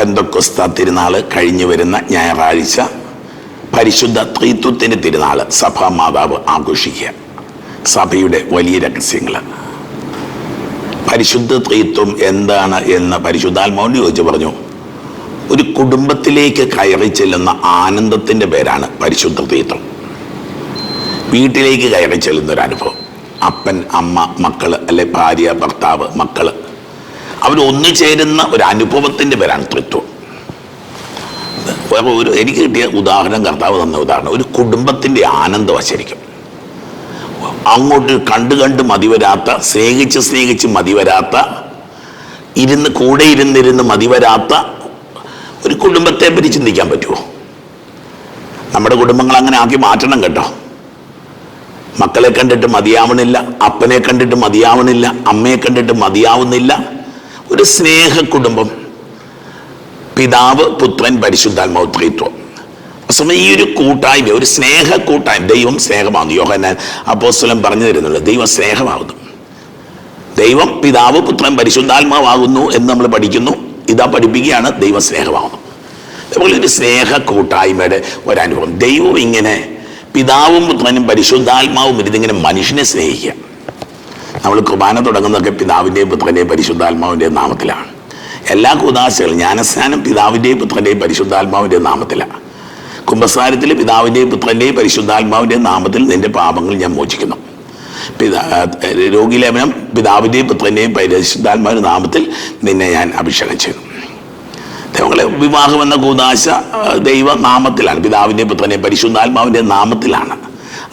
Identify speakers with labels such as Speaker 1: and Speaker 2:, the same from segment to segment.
Speaker 1: പെന്തക്കൊസ്ത തിരുനാൾ കഴിഞ്ഞു വരുന്ന ഞായറാഴ്ച പരിശുദ്ധ ത്രീത്വത്തിന്റെ തിരുനാൾ സഭാ മാതാവ് ആഘോഷിക്കുക. സഭയുടെ വലിയ രഹസ്യങ്ങൾ പരിശുദ്ധ ത്രീത്വം എന്താണ് എന്ന് പരിശുദ്ധാത്മാവിന് ചോദിച്ചു പറഞ്ഞു. ഒരു കുടുംബത്തിലേക്ക് കയറി ചെല്ലുന്ന ആനന്ദത്തിന്റെ പേരാണ് പരിശുദ്ധ ത്രീത്വം. വീട്ടിലേക്ക് കയറി ചെല്ലുന്ന ഒരു അനുഭവം അപ്പൻ അമ്മ മക്കൾ അല്ലെ ഭാര്യ ഭർത്താവ് മക്കൾ. അവർ ഒന്നു ചേരുന്ന ഒരു അനുഭവത്തിന്റെ പേരാണ് തൃത്വം ഒരു എനിക്ക് കിട്ടിയ ഉദാഹരണം കർത്താവ് തന്ന ഉദാഹരണം. ഒരു കുടുംബത്തിന്റെ ആനന്ദവശരിക്കും ശരിക്കും അങ്ങോട്ട് കണ്ടു കണ്ട് മതിവരാത്ത സ്നേഹിച്ച് സ്നേഹിച്ച് മതിവരാത്ത ഇരുന്ന് കൂടെ ഇരുന്നിരുന്ന് മതിവരാത്ത ഒരു കുടുംബത്തെ പറ്റി ചിന്തിക്കാൻ പറ്റുമോ നമ്മുടെ കുടുംബങ്ങൾ അങ്ങനെ ആക്കി മാറ്റണം കേട്ടോ. മക്കളെ കണ്ടിട്ട് മതിയാവണില്ല അപ്പനെ കണ്ടിട്ട് മതിയാവണില്ല അമ്മയെ കണ്ടിട്ട് മതിയാവുന്നില്ല ഒരു സ്നേഹ കുടുംബം പിതാവ് പുത്രൻ പരിശുദ്ധാത്മാവ് ത്രിത്വം. അസമയം ഈ ഒരു കൂട്ടായ്മ ഒരു സ്നേഹ കൂട്ടായ്മ ദൈവം സ്നേഹമാകുന്നു. യോഹന്നാൻ അപ്പോസ്തലൻ പറഞ്ഞു തരുന്നുള്ളൂ ദൈവം സ്നേഹമാകുന്നു. ദൈവം പിതാവ് പുത്രൻ പരിശുദ്ധാത്മാവാകുന്നു എന്ന് നമ്മൾ പഠിക്കുന്നു. ഇതാ പഠിപ്പിക്കുകയാണ് ദൈവം സ്നേഹമാകുന്നു. അതുപോലെ ഒരു സ്നേഹ കൂട്ടായ്മയുടെ ഒരനുഭവം. ദൈവം ഇങ്ങനെ പിതാവും പുത്രനും പരിശുദ്ധാത്മാവും ഇരുന്നിങ്ങനെ മനുഷ്യനെ സ്നേഹിക്കുക. നമ്മൾ കുർബാന തുടങ്ങുന്നതൊക്കെ പിതാവിന്റെയും പുത്രന്റെയും പരിശുദ്ധാത്മാവിന്റെയും നാമത്തിലാണ്. എല്ലാ കുദാശകളും ജ്ഞാനസ്നാനം പിതാവിന്റെയും പുത്രന്റെയും പരിശുദ്ധാത്മാവിന്റെയും നാമത്തിലാണ്. കുംഭസാരത്തിൽ പിതാവിന്റെയും പുത്രന്റെയും പരിശുദ്ധാത്മാവിന്റെയും നാമത്തിൽ നിന്റെ പാപങ്ങൾ ഞാൻ മോചിക്കുന്നു. പിതാ രോഗിലേപനം പിതാവിന്റെയും പുത്രന്റെയും പരിശുദ്ധാത്മാവിന്റെ നാമത്തിൽ നിന്നെ ഞാൻ അഭിഷേകം ചെയ്യുന്നു. ദൈവങ്ങളെ വിവാഹം എന്ന കൂതാശ ദൈവനാമത്തിലാണ് പിതാവിന്റെയും പുത്രന്റെയും പരിശുദ്ധാത്മാവിന്റെ നാമത്തിലാണ്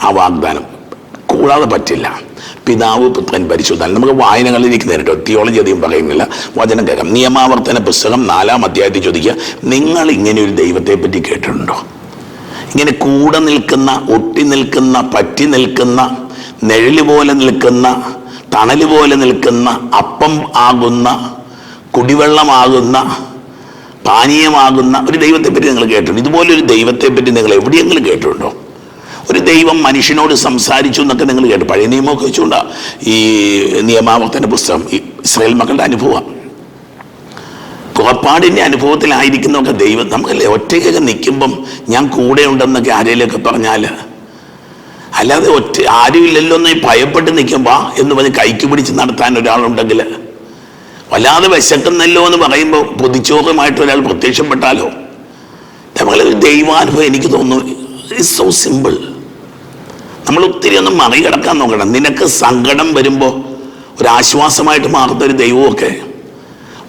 Speaker 1: ആ വാഗ്ദാനം. കൂടാതെ പറ്റില്ല. പിതാവ് പുത്രൻ പരിശുദ്ധൻ. നമുക്ക് വായനകളിലേക്ക് നേരിട്ടോ തിയോളജി അധികം പറയുന്നില്ല. വചനം കേൾക്കാം. നിയമാവർത്തന പുസ്തകം നാലാം അധ്യായത്തിൽ ചോദിക്കുക നിങ്ങൾ ഇങ്ങനെ ഒരു ദൈവത്തെ പറ്റി കേട്ടിട്ടുണ്ടോ? ഇങ്ങനെ കൂടെ നിൽക്കുന്ന ഒട്ടി നിൽക്കുന്ന പറ്റി നിൽക്കുന്ന നിഴൽ പോലെ നിൽക്കുന്ന തണൽ പോലെ നിൽക്കുന്ന അപ്പം ആകുന്ന കുടിവെള്ളമാകുന്ന പാനീയമാകുന്ന ഒരു ദൈവത്തെ പറ്റി നിങ്ങൾ കേട്ടിട്ടുണ്ട്? ഇതുപോലെ ഒരു ദൈവത്തെ പറ്റി നിങ്ങൾ എവിടെയെങ്കിലും കേട്ടിട്ടുണ്ടോ? ഒരു ദൈവം മനുഷ്യനോട് സംസാരിച്ചു എന്നൊക്കെ നിങ്ങൾ കേട്ടു. പഴയ നിയമമൊക്കെ വെച്ചുകൊണ്ടാ ഈ നിയമാവർത്തന പുസ്തകം ഇസ്രയേൽ മക്കളുടെ അനുഭവം. പുറപ്പാടിന്റെ അനുഭവത്തിലായിരിക്കുന്നൊക്കെ ദൈവം. നമുക്കല്ലേ ഒറ്റയ്ക്കൊക്കെ നിൽക്കുമ്പം ഞാൻ കൂടെ ഉണ്ടെന്നൊക്കെ ആരെങ്കിലുമൊക്കെ പറഞ്ഞാൽ? അല്ലാതെ ഒറ്റ ആരും ഇല്ലല്ലോ എന്ന് ഭയപ്പെട്ട് നിൽക്കുമ്പോൾ എന്ന് പറഞ്ഞ് കൈക്ക് പിടിച്ച് നടത്താൻ ഒരാളുണ്ടെങ്കിൽ. വല്ലാതെ വിശക്കുന്നല്ലോ എന്ന് പറയുമ്പോൾ പൊതിച്ചോറുമായിട്ട് ഒരാൾ പ്രത്യക്ഷപ്പെട്ടാലോ? നമ്മളൊരു ദൈവാനുഭവം എനിക്ക് തോന്നുന്നു. ഇറ്റ്സ് സോ സിമ്പിൾ നമ്മൾ ഒത്തിരി ഒന്നും മറികടക്കാൻ നോക്കണം. നിനക്ക് സങ്കടം വരുമ്പോൾ ഒരാശ്വാസമായിട്ട് മാറുന്ന ഒരു ദൈവമൊക്കെ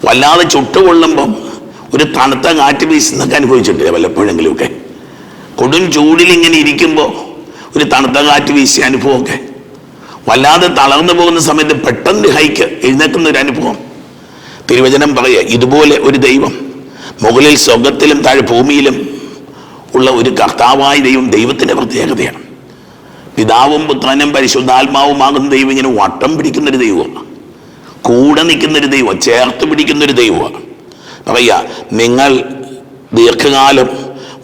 Speaker 1: വല്ലാതെ ചുട്ടുകൊള്ളുമ്പം ഒരു തണുത്ത കാറ്റ് വീശുന്നൊക്കെ അനുഭവിച്ചിട്ടില്ല വല്ലപ്പോഴെങ്കിലുമൊക്കെ? കൊടും ചൂടിൽ ഇങ്ങനെ ഇരിക്കുമ്പോൾ ഒരു തണുത്ത കാറ്റ് വീശിയ അനുഭവമൊക്കെ. വല്ലാതെ തളർന്നു പോകുന്ന സമയത്ത് പെട്ടെന്ന് ഹൈക്ക് എഴുന്നേക്കുന്ന ഒരു അനുഭവം. തിരുവചനം പറയുക ഇതുപോലെ ഒരു ദൈവം മുകളിൽ സ്വർഗത്തിലും താഴെ ഭൂമിയിലും ഉള്ള ഒരു കർത്താവായ ദൈവം ദൈവത്തിന്റെ പ്രത്യേകതയാണ്. പിതാവും പുത്രനും പരിശുദ്ധാത്മാവുമാകുന്ന ദൈവം ഇങ്ങനെ വട്ടം പിടിക്കുന്നൊരു ദൈവമാണ്. കൂടെ നിൽക്കുന്നൊരു ദൈവം ചേർത്ത് പിടിക്കുന്നൊരു ദൈവമാണ്. പറയുക നിങ്ങൾ ദീർഘകാലം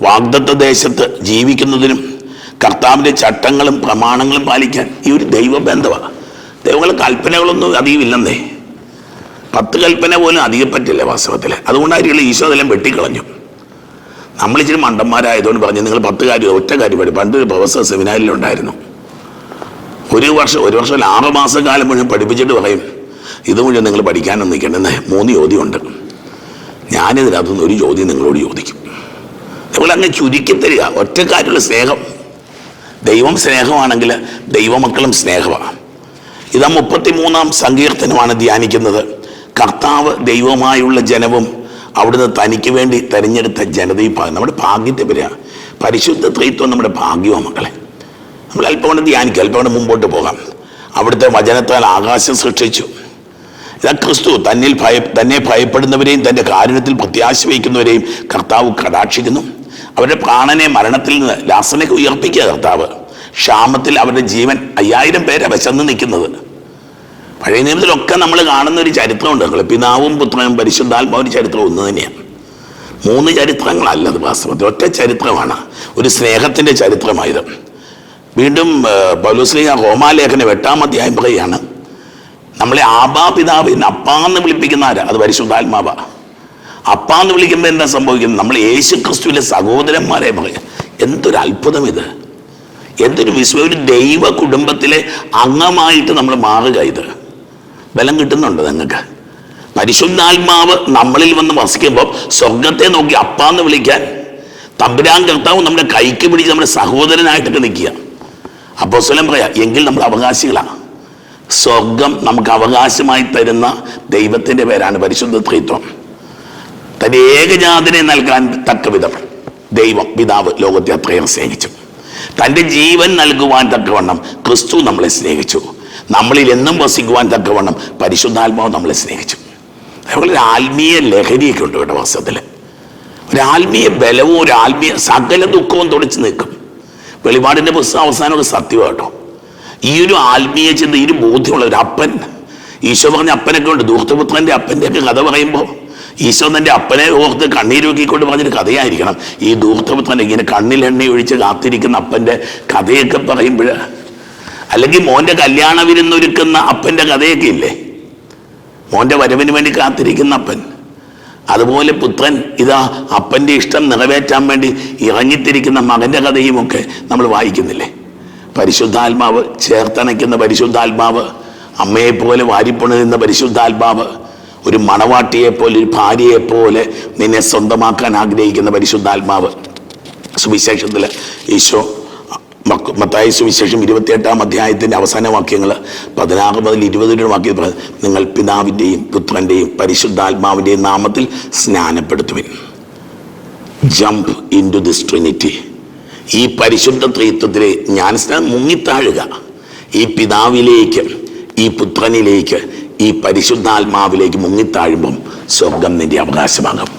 Speaker 1: വാഗ്ദത്ത ദേശത്ത് ജീവിക്കുന്നതിനും കർത്താവിന്റെ ചട്ടങ്ങളും പ്രമാണങ്ങളും പാലിക്കാൻ ഈ ഒരു ദൈവബന്ധമാണ്. ദൈവങ്ങളെ കൽപ്പനകളൊന്നും അധികമില്ലെന്നേ. പത്ത് കൽപ്പന പോലും അധികം പറ്റില്ല വാസ്തവത്തിൽ. അതുകൊണ്ടായിരിക്കും ഈശോ അതെല്ലാം വെട്ടിക്കളഞ്ഞു. നമ്മൾ ഇച്ചിരി മണ്ടന്മാരായതുകൊണ്ട് പറഞ്ഞു നിങ്ങൾ പത്ത് കാര്യം ഒറ്റ കാര്യം പഠി പണ്ടൊരു പ്രൊഫസർ സെമിനാരിലുണ്ടായിരുന്നു. ഒരു വർഷം ഒരു വർഷം അല്ല ആറ് മാസക്കാലം മുഴുവൻ പഠിപ്പിച്ചിട്ട് പറയും ഇത് മുഴുവൻ നിങ്ങൾ പഠിക്കാനൊന്നും നിൽക്കണ്ടെന്ന് മൂന്ന് ചോദ്യമുണ്ട്. ഞാനിതിനകത്തുനിന്ന് ഒരു ചോദ്യം നിങ്ങളോട് ചോദിക്കും. നിങ്ങൾ അങ്ങ് ചുരുക്കി തരിക ഒറ്റക്കാരുള്ള സ്നേഹം. ദൈവം സ്നേഹമാണെങ്കിൽ ദൈവമക്കളും സ്നേഹമാണ്. ഇതാ മുപ്പത്തിമൂന്നാം സങ്കീർത്തനമാണ് ധ്യാനിക്കുന്നത്. കർത്താവ് ദൈവമായുള്ള ജനവും അവിടുന്ന് തനിക്ക് വേണ്ടി തെരഞ്ഞെടുത്ത ജനതയും നമ്മുടെ ഭാഗ്യത്തെ വരിക പരിശുദ്ധ ത്രിത്വം നമ്മുടെ ഭാഗ്യമാണ് മക്കളെ. നമ്മൾ അല്പം കൊണ്ട് ധ്യാനിക്കുക അല്പം മുമ്പോട്ട് പോകാം. അവിടുത്തെ വചനത്താൽ ആകാശം സൃഷ്ടിച്ചു. ഇതാ ക്രിസ്തു തന്നിൽ ഭയ തന്നെ ഭയപ്പെടുന്നവരെയും തന്റെ കാരുണ്യത്തിൽ പ്രത്യാശ വയ്ക്കുന്നവരെയും കർത്താവ് കടാക്ഷിക്കുന്നു. അവരുടെ പ്രാണനെ മരണത്തിൽ നിന്ന് ലാസനെ ഉയർപ്പിക്കുക കർത്താവ്. ക്ഷാമത്തിൽ അവരുടെ ജീവൻ അയ്യായിരം പേരെ വിശന്ന് നിൽക്കുന്നത്. പഴയ നിയമത്തിലൊക്കെ നമ്മൾ കാണുന്ന ഒരു ചരിത്രമുണ്ട്. നിങ്ങൾ പിതാവും പുത്രനും പരിശുദ്ധാത്മാവും ചരിത്രം ഒന്ന് തന്നെയാണ്. മൂന്ന് ചരിത്രങ്ങളല്ല അത് വാസ്തവത്തിൽ. ഒറ്റ ചരിത്രമാണ്. ഒരു സ്നേഹത്തിന്റെ ചരിത്രമായത്. വീണ്ടും പൗലോസ്ലിയ റോമാലേഖന എട്ടാം അധ്യായം പറയുകയാണ്. നമ്മളെ ആബാ പിതാവ് എന്ന് അപ്പാന്ന് വിളിപ്പിക്കുന്ന ആരാ? അത് പരിശുദ്ധാത്മാവ. അപ്പാന്ന് വിളിക്കുമ്പോൾ എന്താ സംഭവിക്കുന്നത്? നമ്മൾ യേശു ക്രിസ്തുവിലെ സഹോദരന്മാരെ പറയാം എന്തൊരു അത്ഭുതം ഇത്. എന്തൊരു വിശ്വ ഒരു ദൈവ കുടുംബത്തിലെ അംഗമായിട്ട് നമ്മൾ മാറുക ഇത്. ബലം കിട്ടുന്നുണ്ട് നിങ്ങൾക്ക്? പരിശുദ്ധാത്മാവ് നമ്മളിൽ വന്ന് വസിക്കുമ്പോൾ സ്വർഗത്തെ നോക്കി അപ്പാന്ന് വിളിക്കാൻ തമ്പുരാൻ കർത്താവ് നമ്മുടെ കൈക്ക് പിടിച്ച് നമ്മുടെ സഹോദരനായിട്ടൊക്കെ നിൽക്കുക. അപ്പോൾ സ്വലം പറയാം എങ്കിൽ നമ്മൾ അവകാശികളാണ്. സ്വർഗം നമുക്ക് അവകാശമായി തരുന്ന ദൈവത്തിന്റെ പേരാണ് പരിശുദ്ധ ത്രിത്വം. തന്റെ ഏകജാതനെ നൽകാൻ തക്ക വിധം ദൈവം പിതാവ് ലോകത്തെ അത്രയും സ്നേഹിച്ചു. തന്റെ ജീവൻ നൽകുവാൻ തക്കവണ്ണം ക്രിസ്തു നമ്മളെ സ്നേഹിച്ചു. നമ്മളിൽ എന്നും വസിക്കുവാൻ തക്കവണ്ണം പരിശുദ്ധാത്മാവ് നമ്മളെ സ്നേഹിച്ചു. അതുപോലെ ഒരു ആത്മീയ ലഹരിയൊക്കെ ഉണ്ട് കേട്ടോ വാസ്തവത്തിൽ ഒരു ആത്മീയ ബലവും ഒരു ആത്മീയ സകല ദുഃഖവും തുടച്ചു നിൽക്കും. വെളിപാടിന്റെ പുസ്തകം അവസാനമൊക്കെ സത്യം കേട്ടോ. ഈ ഒരു ആത്മീയ ചിന്ത ഈ ഒരു ബോധ്യമുള്ള ഒരു അപ്പൻ ഈശോ പറഞ്ഞ അപ്പനൊക്കെ ഉണ്ട്. ദൂർത്തപുത്രന്റെ അപ്പന്റെ ഒക്കെ കഥ പറയുമ്പോൾ ഈശോ തന്റെ അപ്പനെ ഓർത്ത് കണ്ണീരൊക്കിക്കൊണ്ട് പറഞ്ഞൊരു കഥയായിരിക്കണം. ഈ ദൂർത്തപുത്രൻ ഇങ്ങനെ കണ്ണിൽ എണ്ണ ഒഴിച്ച് കാത്തിരിക്കുന്ന അപ്പന്റെ കഥയൊക്കെ പറയുമ്പോൾ അല്ലെങ്കിൽ മോന്റെ കല്യാണ വിരുന്നൊരുക്കുന്ന അപ്പന്റെ കഥയൊക്കെ ഇല്ലേ? മോന്റെ വരവിന് വേണ്ടി കാത്തിരിക്കുന്ന അപ്പൻ. അതുപോലെ പുത്രൻ ഇതാ അപ്പന്റെ ഇഷ്ടം നിറവേറ്റാൻ വേണ്ടി ഇറങ്ങിത്തിരിക്കുന്ന മകന്റെ കഥയുമൊക്കെ നമ്മൾ വായിക്കുന്നില്ലേ? പരിശുദ്ധാത്മാവ് ചേർത്തണയ്ക്കുന്ന പരിശുദ്ധാത്മാവ് അമ്മയെപ്പോലെ വാരിപ്പുണരുന്ന പരിശുദ്ധാത്മാവ് ഒരു മണവാട്ടിയെപ്പോലെ ഒരു ഭാര്യയെപ്പോലെ നിന്നെ സ്വന്തമാക്കാൻ ആഗ്രഹിക്കുന്ന പരിശുദ്ധാത്മാവ്. സുവിശേഷത്തിൽ ഈശോ മത്തായി സുവിശേഷം ഇരുപത്തിയെട്ടാം അധ്യായത്തിന്റെ അവസാന വാക്യങ്ങൾ പതിനാറ് മുതൽ ഇരുപത് വരെ വാക്യം നിങ്ങൾ പിതാവിന്റെയും പുത്രന്റെയും പരിശുദ്ധാത്മാവിന്റെയും നാമത്തിൽ സ്നാനപ്പെടുത്തുവിൻ. Jump in to this trinity ഈ പരിശുദ്ധ ത്രിത്വത്തിലെ സ്നാനം മുങ്ങിത്താഴുക. ഈ പിതാവിലേക്ക് ഈ പുത്രനിലേക്ക് ഈ പരിശുദ്ധാത്മാവിലേക്ക് മുങ്ങിത്താഴുമ്പം സ്വർഗം നിന്റെ അവകാശമാകും.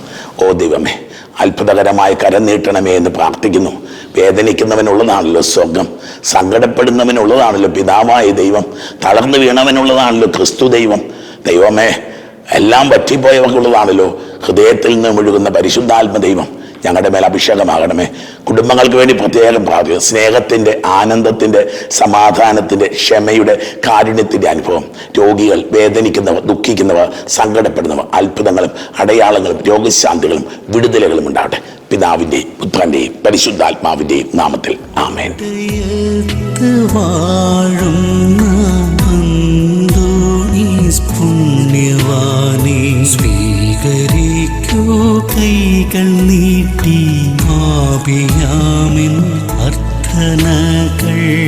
Speaker 1: ഓ ദൈവമേ അത്ഭുതകരമായി കരം നീട്ടണമേ എന്ന് പ്രാർത്ഥിക്കുന്നു. വേദനിക്കുന്നവനുള്ളതാണല്ലോ സ്വർഗം സങ്കടപ്പെടുന്നവനുള്ളതാണല്ലോ പിതാവായ ദൈവം തളർന്നു വീണവനുള്ളതാണല്ലോ ക്രിസ്തു ദൈവം. ദൈവമേ എല്ലാം പറ്റിപ്പോയവർക്കുള്ളതാണല്ലോ ഹൃദയത്തിൽ നിന്ന് മുഴുകുന്ന പരിശുദ്ധാത്മ ദൈവം ഞങ്ങളുടെ മേൽ അഭിഷേകമാകണമേ. കുടുംബങ്ങൾക്ക് വേണ്ടി പ്രത്യേകം പ്രാർത്ഥിക്കും സ്നേഹത്തിന്റെ ആനന്ദത്തിന്റെ സമാധാനത്തിന്റെ ക്ഷമയുടെ കാരുണ്യത്തിന്റെ അനുഭവം. രോഗികൾ വേദനിക്കുന്നവർ ദുഃഖിക്കുന്നവർ സങ്കടപ്പെടുന്നവർ അത്ഭുതങ്ങളും അടയാളങ്ങളും രോഗശാന്തികളും വിടുതലുകളും ഉണ്ടാവട്ടെ. പിതാവിന്റെയും പുത്രന്റെയും പരിശുദ്ധാത്മാവിന്റെയും നാമത്തിൽ. ആമേൻ.
Speaker 2: സ്വീകരിക്കൂ കൈകൾ നീട്ടി അർത്ഥനകൾ.